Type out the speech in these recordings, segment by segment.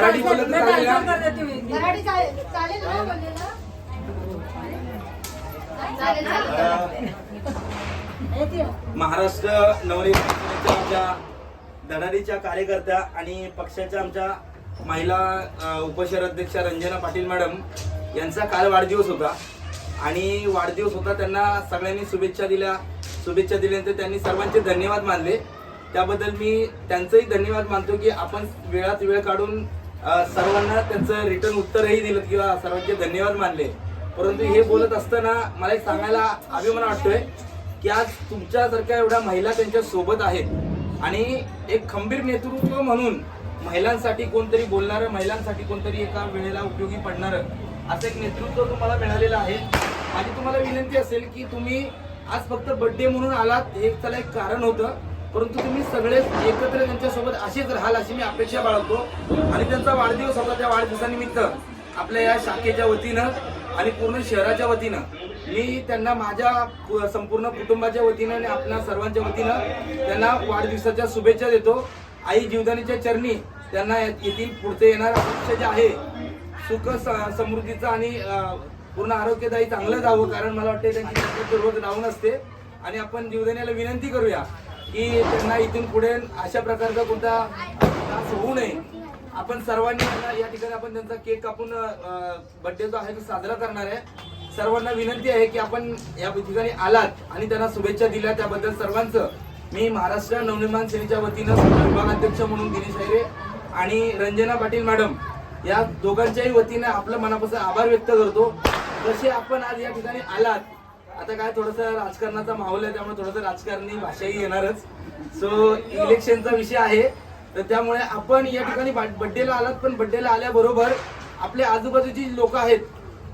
मराठी चालेल ना? मराठी चालेल चालेल ना बोललेलं चालेल चालेल. महाराष्ट्र नवनिर्माण आमच्या धडाडीच्या कार्यकर्त्या आणि पक्षाच्या आमच्या महिला अ, उपशहराध्यक्षा रंजना पाटील मॅडम यांचा काल वाढदिवस होता. आणि वाढदिवस होता त्यांना सगळ्यांनी शुभेच्छा दिल्या. शुभेच्छा दिल्यानंतर त्यांनी सर्वांचे धन्यवाद मानले. त्याबद्दल मी त्यांचंही धन्यवाद मानतो की आपण वेळात वेळ काढून सर्वांना त्यांचं रिटर्न उत्तरही दिलं किंवा सर्वांचे धन्यवाद मानले. परंतु हे बोलत असताना मला एक सांगायला अभिमान वाटतोय की आज तुमच्यासारख्या एवढ्या महिला त्यांच्यासोबत आहेत. आणि एक खंबीर नेतृत्व म्हणून महिलांसाठी कोणतरी बोलणारं महिलांसाठी कोणतरी एका वेळेला उपयोगी पडणारं असं एक नेतृत्व तुम्हाला मिळालेलं आहे. आणि तुम्हाला विनंती असेल की तुम्ही आज फक्त बर्थडे म्हणून आलात हे त्याला एक कारण होतं. परंतु तुम्ही सगळेच एकत्र त्यांच्यासोबत असेच राहाल अशी मी अपेक्षा बाळगतो. आणि त्यांचा वाढदिवस होता त्या वाढदिवसानिमित्त आपल्या या शाखेच्या वतीनं आणि पूर्ण शहराच्या वतीनं मी त्यांना माझ्या संपूर्ण कुटुंबाच्या वतीनं आणि आपल्या सर्वांच्या वतीनं त्यांना वाढदिवसाच्या शुभेच्छा देतो. आई जीवदानीच्या चरणी त्यांना येथील पुढचे येणार अपेक्षा जे आहे सुख स- समृद्धीचं आणि पूर्ण आरोग्यदायी चांगलं जावं कारण मला वाटतं त्यांची रोज डाऊन असते. आणि आपण जीवदानीला विनंती करूया की त्यांना इथून पुढे अशा प्रकारचा कोणता त्रास होऊ नये. आपण सर्वांनी या ठिकाणी आपण त्यांचा केक कापून बर्थडे जो आहे तो साजरा करणार आहे. सर्वांना विनंती आहे की आपण या ठिकाणी आलात आणि त्यांना शुभेच्छा दिल्या त्याबद्दल सर्वांचं. मी महाराष्ट्र नवनिर्माण सेनेच्या वतीनं विभागाध्यक्ष म्हणून दिनेश हैरे आणि रंजना पाटील मॅडम या दोघांच्याही वतीनं आपलं मनापासून आभार व्यक्त करतो. जसे आपण आज या ठिकाणी आलात आता काय थोडंसं राजकारणाचा माहोल आहे त्यामुळे थोडंसं राजकारणी भाषाही येणारच. सो इलेक्शनचा विषय आहे. तर त्यामुळे आपण या ठिकाणी बड्डेला आलात पण बड्डेला आल्याबरोबर आपल्या आजूबाजूची लोक आहेत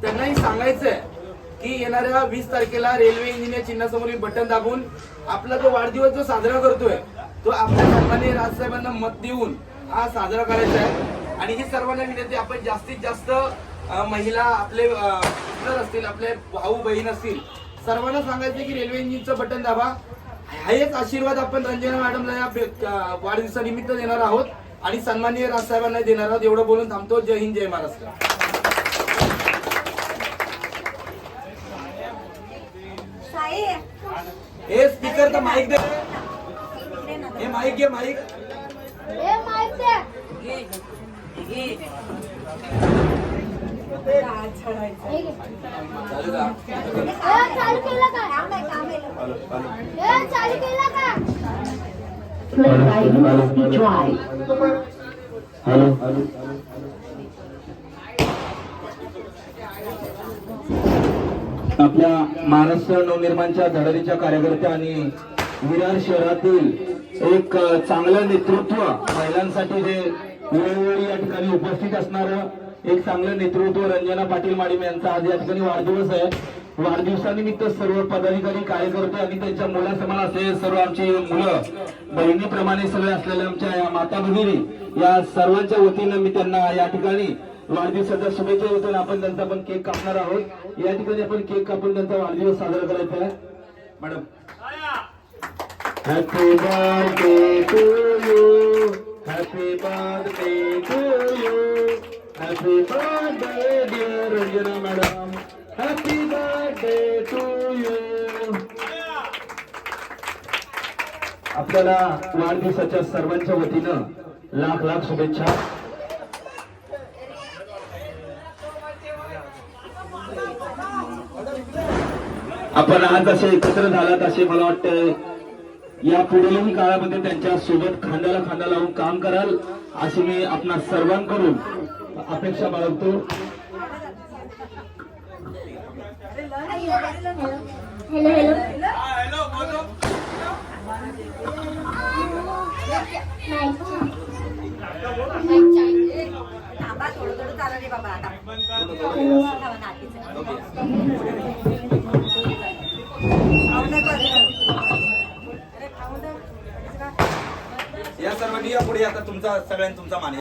त्यांनाही सांगायचं आहे की येणाऱ्या वीस तारखेला रेल्वे इंजिनियर चिन्हासमोर चिन्हासमोरील बटन दाबून आपला जो वाढदिवस जो साजरा करतोय तो आपल्या सन्माननीय राजसाहेबांना मत देऊन हा साजरा करायचा आहे. आणि ही सर्वांना विनंती आपण जास्तीत जास्त महिला आपले असतील आपले भाऊ बहीण असतील सर्वांना सांगायचं की रेल्वे इंजिनचं बटन दाबा. हा एक आशीर्वाद आपण रंजना मॅडमला या वाढदिवसानिमित्त देणार आहोत. आणि सन्माननीय राजसाहेबांना देणार आहोत. एवढं बोलून थांबतो. जय हिंद जय महाराष्ट्र. हे स्पीकर तर माईक दे. हे माईक घे माईक ए माईक दे आपल्या महाराष्ट्र नवनिर्माणच्या धडारीच्या कार्यकर्त्या आणि विरार शहरातील एक चांगलं नेतृत्व महिलांसाठी जे वेळोवेळी या ठिकाणी उपस्थित असणार एक चांगलं नेतृत्व रंजना पाटील माडिम यांचा आज या ठिकाणी वाढदिवस आहे. वाढदिवसानिमित्त सर्व पदाधिकारी कार्यकर्ते आणि त्यांच्या मुलासमान असे सर्व आमची मुलं बहिणीप्रमाणे सगळे असलेल्या आमच्या या माता भगिनी या सर्वांच्या वतीनं मी त्यांना या ठिकाणी वाढदिवसाच्या शुभेच्छा देतो आपण त्यांचा पण केक कापणार आहोत. या ठिकाणी आपण केक कापून त्यांचा वाढदिवस साजरा करायचा आहे. Madam. Happy birthday to you happy birthday dear Ranjana madam happy birthday to आपल्याला वाढदिवसाच्या सर्वांच्या वतीनं लाख लाख शुभेच्छा. आपण आज असे एकत्र झालात असे मला वाटतं या पुढीलही काळामध्ये त्यांच्यासोबत खांद्याला खांदा लावून काम कराल अशी मी आपणा सर्वांकडून अपेक्षा बाळगतो हॅलो हॅलो. या सर्वांनी या पुढे आता तुमचा सगळ्यांनी तुमचा मान